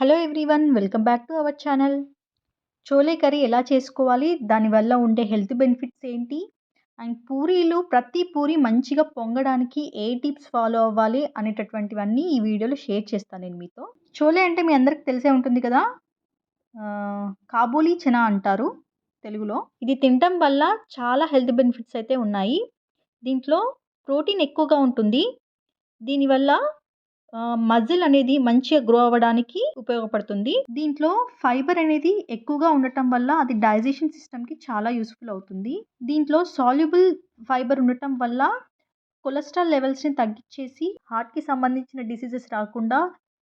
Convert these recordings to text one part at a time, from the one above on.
Hello everyone welcome back to our channel. Chole curry ఎలా చేసుకోవాలి? దానివల్ల ఉండే హెల్త్ బెనిఫిట్స్ ఏంటి? అండ్ పూరీలు ప్రతి పూరి మంచిగా పొంగడానికి ఏ టిప్స్ ఫాలో అవ్వాలి అనేటటువంటివన్నీ ఈ వీడియోలో షేర్ చేస్తాను నేను మీతో. చోలే అంటే మీ అందరికి తెలిసే ఉంటుంది కదా? కాబూలీ చనా అంటారు తెలుగులో. ఇది తినటం వల్ల చాలా హెల్త్ బెనిఫిట్స్ అయితే ఉన్నాయి. దీంట్లో ప్రోటీన్ ఎక్కువగా ఉంటుంది. దీనివల్ల మజిల్ అనేది మంచిగా గ్రో అవ్వడానికి ఉపయోగపడుతుంది. దీంట్లో ఫైబర్ అనేది ఎక్కువగా ఉండటం వల్ల అది డైజెషన్ సిస్టమ్కి చాలా యూస్ఫుల్ అవుతుంది. దీంట్లో సాల్యుబుల్ ఫైబర్ ఉండటం వల్ల కొలెస్ట్రాల్ లెవెల్స్ని తగ్గించేసి హార్ట్కి సంబంధించిన డిసీజెస్ రాకుండా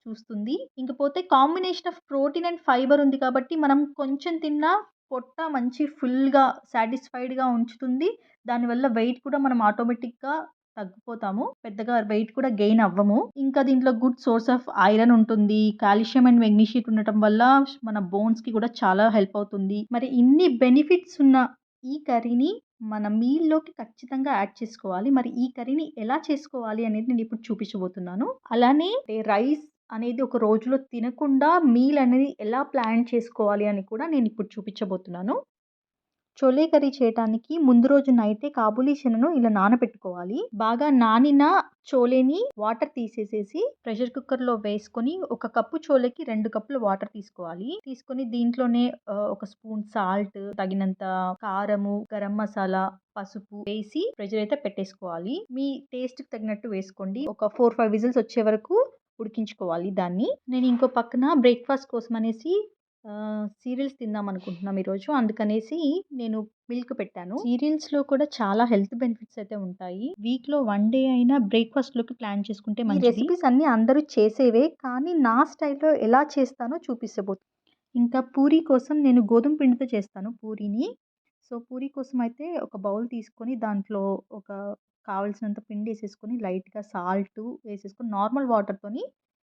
చూస్తుంది. ఇంకపోతే combination of protein and fibre ఉంది కాబట్టి మనం కొంచెం తిన్నా పొట్ట మంచి ఫుల్గా సాటిస్ఫైడ్గా ఉంచుతుంది. దానివల్ల వెయిట్ కూడా మనం ఆటోమేటిక్గా తగ్గిపోతాము. పెద్దగా వెయిట్ కూడా గెయిన్ అవ్వము. ఇంకా దీంట్లో గుడ్ సోర్స్ ఆఫ్ ఐరన్ ఉంటుంది. కాల్షియం అండ్ మెగ్నీషియం ఉండటం వల్ల మన బోన్స్కి కూడా చాలా హెల్ప్ అవుతుంది. మరి ఇన్ని బెనిఫిట్స్ ఉన్న ఈ కర్రీని మన మీల్లోకి ఖచ్చితంగా యాడ్ చేసుకోవాలి. మరి ఈ కర్రీని ఎలా చేసుకోవాలి అనేది నేను ఇప్పుడు చూపించబోతున్నాను. అలానే రైస్ అనేది ఒక రోజులో తినకుండా మీల్ అనేది ఎలా ప్లాన్ చేసుకోవాలి అని కూడా నేను ఇప్పుడు చూపించబోతున్నాను. చోలే కర్రీ చేయటానికి ముందు రోజు నైటే కాబూలీ శనను ఇలా నానబెట్టుకోవాలి. బాగా నానిన చోలేని వాటర్ తీసేసేసి ప్రెషర్ కుక్కర్లో వేసుకొని ఒక కప్పు చోలేకి రెండు కప్పులు వాటర్ తీసుకోవాలి. తీసుకొని దీంట్లోనే ఒక స్పూన్ సాల్ట్ తగినంత కారము గరం మసాలా పసుపు వేసి ప్రెషర్ అయితే పెట్టేసుకోవాలి. మీ టేస్ట్కి తగినట్టు వేసుకోండి. ఒక ఫోర్ ఫైవ్ విజిల్స్ వచ్చే వరకు ఉడికించుకోవాలి దాన్ని. నేను ఇంకో పక్కన బ్రేక్ఫాస్ట్ కోసం అనేసి సీరియల్స్ తిందాం అనుకుంటున్నాం ఈరోజు. అందుకనేసి నేను మిల్క్ పెట్టాను. సీరియల్స్లో కూడా చాలా హెల్త్ బెనిఫిట్స్ అయితే ఉంటాయి. వీక్లో వన్ డే అయినా బ్రేక్ఫాస్ట్లోకి ప్లాన్ చేసుకుంటే మంచి రెసిపీస్ అన్ని అందరూ చేసేవే కానీ నా స్టైల్లో ఎలా చేస్తానో చూపిస్తబోతున్నాను ఇంకా పూరీ కోసం నేను గోధుమ పిండితో చేస్తాను పూరీని. సో పూరీ కోసం అయితే ఒక బౌల్ తీసుకొని దాంట్లో ఒక కావలసినంత పిండి వేసేసుకొని లైట్గా సాల్ట్ వేసేసుకొని నార్మల్ వాటర్తోని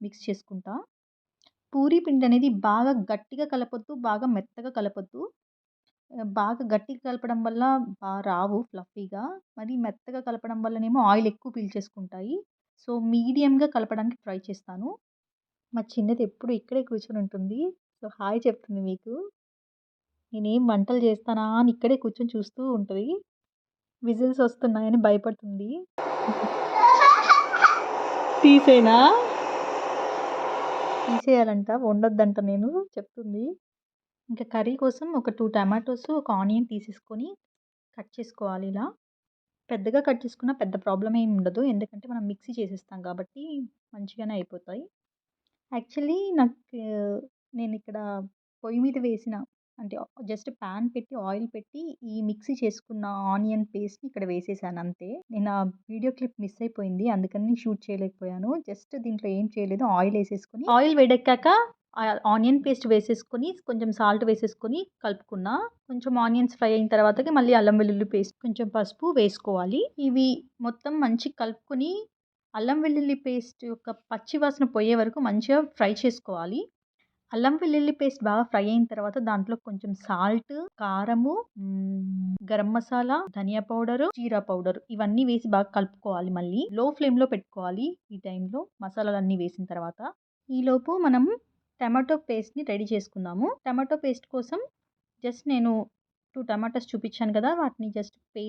మిక్స్ చేసుకుంటా. పూరీ పిండి అనేది బాగా గట్టిగా కలపొద్దు బాగా మెత్తగా కలపొద్దు. బాగా గట్టిగా కలపడం వల్ల బాగా రావు ఫ్లఫీగా. మరి మెత్తగా కలపడం వల్లనేమో ఆయిల్ ఎక్కువ పీల్చేసుకుంటాయి. సో మీడియంగా కలపడానికి ట్రై చేస్తాను. మా చిన్నది ఎప్పుడు ఇక్కడే కూర్చొని ఉంటుంది. సో హాయ్ చెప్తుంది మీకు. నేనేం వంటలు చేస్తానా అని ఇక్కడే కూర్చొని చూస్తూ ఉంటుంది. విజిల్స్ వస్తున్నాయని భయపడుతుంది. తీసేనా? తీసేయాలంట వండొద్దంట నేను చెప్తుంది. ఇంకా కర్రీ కోసం ఒక టూ టమాటోస్ ఒక ఆనియన్ తీసేసుకొని కట్ చేసుకోవాలి ఇలా. పెద్దగా కట్ చేసుకున్న పెద్ద ప్రాబ్లం ఏమి ఉండదు. ఎందుకంటే మనం మిక్సీ చేసేస్తాం కాబట్టి మంచిగానే అయిపోతాయి. యాక్చువల్లీ నాకు నేను ఇక్కడ పొయ్యి మీద వేసిన అంటే జస్ట్ ప్యాన్ పెట్టి ఆయిల్ పెట్టి ఈ మిక్సీ చేసుకున్న ఆనియన్ పేస్ట్ని ఇక్కడ వేసేసాను అంతే. నేను ఆ వీడియో క్లిప్ మిస్ అయిపోయింది అందుకని షూట్ చేయలేకపోయాను. జస్ట్ దీంట్లో ఏం చేయలేదు ఆయిల్ వేసేసుకుని ఆయిల్ వేడెక్కాక ఆనియన్ పేస్ట్ వేసేసుకొని కొంచెం సాల్ట్ వేసేసుకొని కలుపుకున్నా. కొంచెం ఆనియన్స్ ఫ్రై అయిన తర్వాతకి మళ్ళీ అల్లం వెల్లుల్లి పేస్ట్ కొంచెం పసుపు వేసుకోవాలి. ఇవి మొత్తం మంచి కలుపుకొని అల్లం వెల్లుల్లి పేస్ట్ యొక్క పచ్చి వాసన పోయే వరకు మంచిగా ఫ్రై చేసుకోవాలి. అల్లం వెల్లుల్లి పేస్ట్ బాగా ఫ్రై అయిన తర్వాత దాంట్లో కొంచెం సాల్ట్ కారము గరం మసాలా ధనియా పౌడర్ జీరా పౌడర్ ఇవన్నీ వేసి బాగా కలుపుకోవాలి మళ్ళీ. లో ఫ్లేమ్లో పెట్టుకోవాలి ఈ టైంలో మసాలాలన్నీ వేసిన తర్వాత. ఈలోపు మనం టమాటో పేస్ట్ని రెడీ చేసుకుందాము. టమాటో పేస్ట్ కోసం జస్ట్ నేను టూ టమాటోస్ చూపించాను కదా వాటిని జస్ట్ పే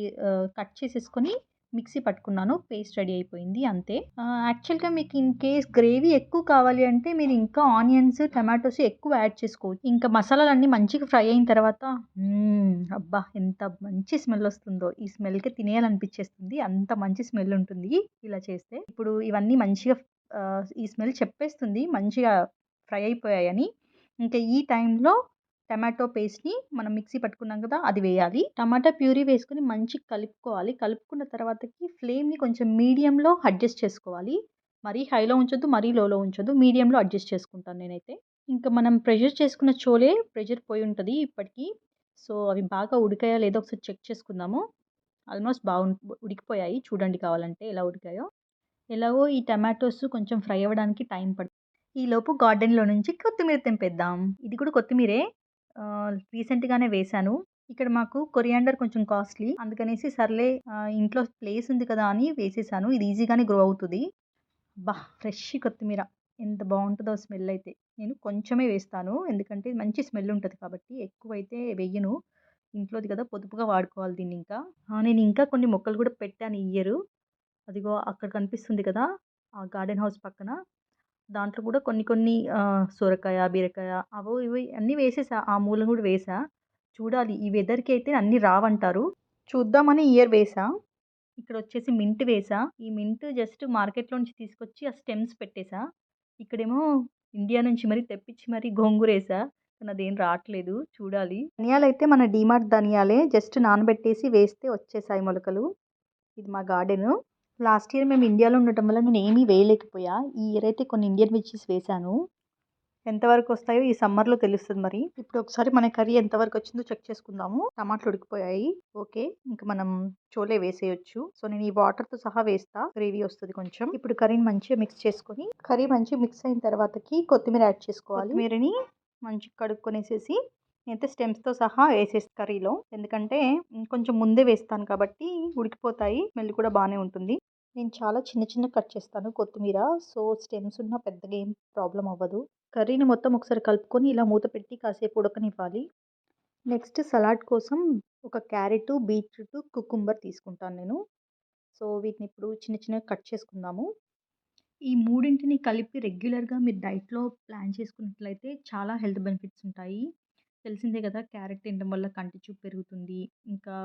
కట్ చేసేసుకొని మిక్సీ పట్టుకున్నాను పేస్ట్ రెడీ అయిపోయింది అంతే. యాక్చువల్గా మీకు ఇన్ కేస్ గ్రేవీ ఎక్కువ కావాలి అంటే మీరు ఇంకా ఆనియన్స్ టమాటోస్ ఎక్కువ యాడ్ చేసుకోవచ్చు. ఇంకా మసాలాలన్నీ మంచిగా ఫ్రై అయిన తర్వాత అబ్బా ఎంత మంచి స్మెల్ వస్తుందో. ఈ స్మెల్కి తినేయాలనిపించేస్తుంది. అంత మంచి స్మెల్ ఉంటుంది ఇలా చేస్తే. ఇప్పుడు ఇవన్నీ మంచిగా ఈ స్మెల్ చెప్పేస్తుంది. మంచిగా ఫ్రై అయిపోయాయని. ఇంకా ఈ టైంలో టమాటో పేస్ట్ని మనం మిక్సీ పట్టుకున్నాం కదా అది వేయాలి. టమాటా ప్యూరీ వేసుకుని మంచిగా కలుపుకోవాలి. కలుపుకున్న తర్వాతకి ఫ్లేమ్ని కొంచెం మీడియంలో అడ్జస్ట్ చేసుకోవాలి. మరీ హైలో ఉంచొద్దు మరీ లోలో ఉంచొద్దు. మీడియంలో అడ్జస్ట్ చేసుకుంటాను నేనైతే. ఇంకా మనం ప్రెషర్ చేసుకున్న చోలే ప్రెషర్ పోయి ఉంటుంది ఇప్పటికీ. సో అవి బాగా ఉడికాయా లేదో ఒకసారి చెక్ చేసుకుందాము. ఆల్మోస్ట్ బాగు ఉడికిపోయాయి. చూడండి కావాలంటే ఎలా ఉడికాయో. ఎలాగో ఈ టమాటోస్ కొంచెం ఫ్రై అవ్వడానికి టైం పడుతుంది. ఈలోపు గార్డెన్లో నుంచి కొత్తిమీర తెంపేద్దాం. ఇది కూడా కొత్తిమీరే. రీసెంట్గానే వేశాను. ఇక్కడ మాకు కొరియాండర్ కొంచెం కాస్ట్లీ. అందుకనేసి సర్లే ఇంట్లో ప్లేస్ ఉంది కదా అని వేసేసాను. ఇది ఈజీగానే గ్రో అవుతుంది. బా ఫ్రెష్ కొత్తిమీర. ఎంత బాగుంటుందో స్మెల్ అయితే. నేను కొంచెమే వేస్తాను. ఎందుకంటే మంచి స్మెల్ ఉంటుంది కాబట్టి ఎక్కువైతే వెయ్యను ఇంట్లోది కదా పొదుపుగా వాడుకోవాలి దీన్ని ఇంకా. నేను ఇంకా కొన్ని మొక్కలు కూడా పెట్టాను ఈ ఇయర్. అదిగో అక్కడ కనిపిస్తుంది కదా ఆ గార్డెన్ హౌస్ పక్కన. దాంట్లో కూడా కొన్ని కొన్ని సొరకాయ బీరకాయ అవో ఇవి అన్నీ వేసేసా. ఆ మూలం కూడా వేసా. చూడాలి ఈ వెదర్కి అయితే అన్నీ రావంటారు. చూద్దామని ఇయర్ వేసా. ఇక్కడ వచ్చేసి మింట్ వేసా. ఈ మింట్ జస్ట్ మార్కెట్లో నుంచి తీసుకొచ్చి ఆ స్టెమ్స్ పెట్టేసా. ఇక్కడేమో ఇండియా నుంచి మరి తెప్పించి మరి గోంగూరేసా. కానీ అదేం రావట్లేదు. చూడాలి. ధనియాలు అయితే మన డీమార్ట్ ధనియాలే. జస్ట్ నానబెట్టేసి వేస్తే వచ్చేసాయి మొలకలు. ఇది మా గార్డెను లాస్ట్ ఇయర్ మేము ఇండియాలో ఉండటం వల్ల నేను ఏమీ వేయలేకపోయా. ఈ ఇయర్ అయితే కొన్ని ఇండియన్ మిర్చీస్ వేశాను. ఎంతవరకు వస్తాయో ఈ సమ్మర్లో తెలుస్తుంది మరి. ఇప్పుడు ఒకసారి మన కర్రీ ఎంతవరకు వచ్చిందో చెక్ చేసుకుందాము. టమాటాలు ఉడికిపోయాయి. ఓకే ఇంకా మనం చోలే వేసేయచ్చు. సో నేను ఈ వాటర్తో సహా వేస్తా. గ్రేవీ వస్తుంది కొంచెం. ఇప్పుడు కర్రీని మంచిగా మిక్స్ చేసుకొని కర్రీ మంచిగా మిక్స్ అయిన తర్వాతకి కొత్తిమీర యాడ్ చేసుకోవాలి. కొత్తిమీరని మంచిగా కడుక్కొనేసేసి నేనైతే స్టెమ్స్తో సహా వేసేసి కర్రీలో. ఎందుకంటే కొంచెం ముందే వేస్తాను కాబట్టి ఉడికిపోతాయి. స్మెల్ కూడా బాగానే ఉంటుంది. నేను చాలా చిన్న చిన్న కట్ చేస్తాను కొత్తిమీర. సో స్టెమ్స్ ఉన్న పెద్దగా ఏం ప్రాబ్లం అవ్వదు. కర్రీని మొత్తం ఒకసారి కలుపుకొని ఇలా మూత పెట్టి కాసేపు ఉడకనివ్వాలి. నెక్స్ట్ సలాడ్ కోసం ఒక క్యారెట్ బీట్రూట్ కుకుంబర్ తీసుకుంటాను నేను. సో వీటిని ఇప్పుడు చిన్న చిన్నగా కట్ చేసుకుందాము. ఈ మూడింటిని కలిపి రెగ్యులర్గా మీరు డైట్లో ప్లాన్ చేసుకున్నట్లయితే చాలా హెల్త్ బెనిఫిట్స్ ఉంటాయి. తెలిసిందే కదా క్యారెట్ తినడం వల్ల కంటి చూపు పెరుగుతుంది. ఇంకా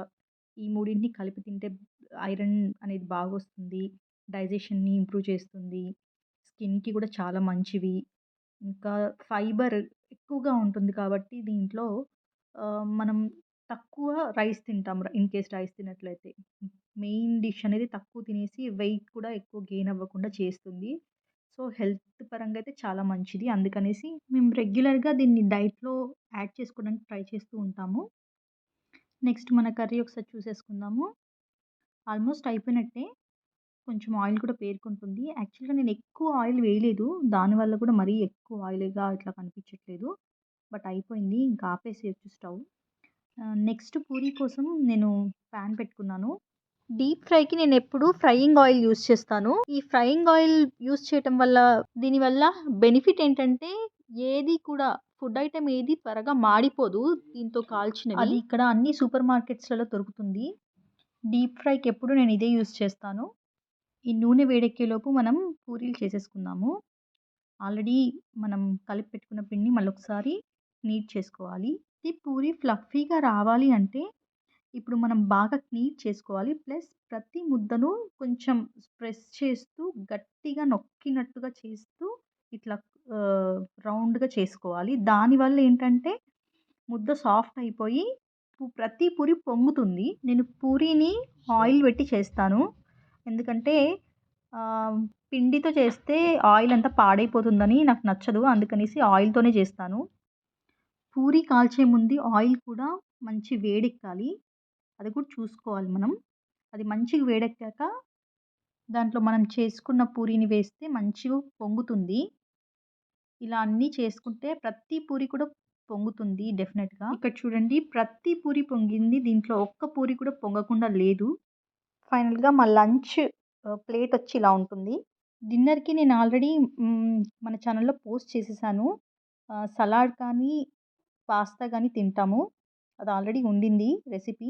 ఈ మూడింటిని కలిపి తింటే ఐరన్ అనేది బాగా వస్తుంది డైజెషన్ని ఇంప్రూవ్ చేస్తుంది స్కిన్కి కూడా చాలా మంచివి. ఇంకా ఫైబర్ ఎక్కువగా ఉంటుంది కాబట్టి దీంట్లో మనం తక్కువ రైస్ తింటాం ఇన్ కేస్ రైస్ తిన్నట్లయితే మెయిన్ డిష్ అనేది తక్కువ తినేసి వెయిట్ కూడా ఎక్కువ గెయిన్ అవ్వకుండా చేస్తుంది. సో హెల్త్ పరంగా అయితే చాలా మంచిది. అందుకనేసి మేము రెగ్యులర్గా దీన్ని డైట్లో యాడ్ చేసుకోవడానికి ట్రై చేస్తూ ఉంటాము. నెక్స్ట్ మన కర్రీ ఒకసారి చూసేసుకుందాము. ఆల్మోస్ట్ అయిపోయినట్టే. కొంచెం ఆయిల్ కూడా పేరుకుంటుంది. యాక్చువల్గా నేను ఎక్కువ ఆయిల్ వేయలేదు. దానివల్ల కూడా మరీ ఎక్కువ ఆయిల్గా ఇట్లా కనిపించట్లేదు. బట్ అయిపోయింది. ఇంకా ఆపేసేయచ్చు స్టవ్. నెక్స్ట్ పూరీ కోసం నేను ప్యాన్ పెట్టుకున్నాను. డీప్ ఫ్రైకి నేను ఎప్పుడు ఫ్రైయింగ్ ఆయిల్ యూస్ చేస్తాను. ఈ ఫ్రైయింగ్ ఆయిల్ యూస్ చేయటం వల్ల దీనివల్ల బెనిఫిట్ ఏంటంటే ఏది కూడా ఫుడ్ ఐటెం ఏది త్వరగా మాడిపోదు దీంతో కాల్చినవి. అది ఇక్కడ అన్ని సూపర్ మార్కెట్స్లలో దొరుకుతుంది. డీప్ ఫ్రైకి ఎప్పుడు నేను ఇదే యూస్ చేస్తాను. ఈ నూనె వేడెక్కేలోపు మనం పూరీలు చేసేసుకుందాము. ఆల్రెడీ మనం కలిపి పెట్టుకున్న పిండి మళ్ళీ ఒకసారి నీట్ చేసుకోవాలి. ఈ పూరి ఫ్లఫీగా రావాలి అంటే ఇప్పుడు మనం బాగా నీట్ చేసుకోవాలి. ప్లస్ ప్రతి ముద్దను కొంచెం ప్రెస్ చేస్తూ గట్టిగా నొక్కినట్టుగా చేస్తూ ఇట్లా రౌండ్గా చేసుకోవాలి. దానివల్ల ఏంటంటే ముద్ద సాఫ్ట్ అయిపోయి ప్రతి పూరి పొంగుతుంది. నేను పూరీని ఆయిల్ పెట్టి చేస్తాను. ఎందుకంటే పిండితో చేస్తే ఆయిల్ అంతా పాడైపోతుందని నాకు నచ్చదు. అందుకనేసి ఆయిల్తోనే చేస్తాను. పూరి కాల్చే ముందు ఆయిల్ కూడా మంచి వేడెక్కాలి. అది కూడా చూసుకోవాలి మనం. అది మంచిగా వేడెక్కాక దాంట్లో మనం చేసుకున్న పూరీని వేస్తే మంచిగా పొంగుతుంది. ఇలా అన్నీ చేసుకుంటే ప్రతి పూరి కూడా పొంగుతుంది డెఫినెట్గా. ఇక్కడ చూడండి ప్రతి పూరి పొంగింది దీంట్లో ఒక్క పూరి కూడా పొంగకుండా లేదు. ఫైనల్గా మా లంచ్ ప్లేట్ వచ్చి ఇలా ఉంటుంది. డిన్నర్కి నేను ఆల్రెడీ మన ఛానల్లో పోస్ట్ చేసేసాను. సలాడ్ కానీ పాస్తా కానీ తింటాము. అది ఆల్రెడీ ఉండింది రెసిపీ.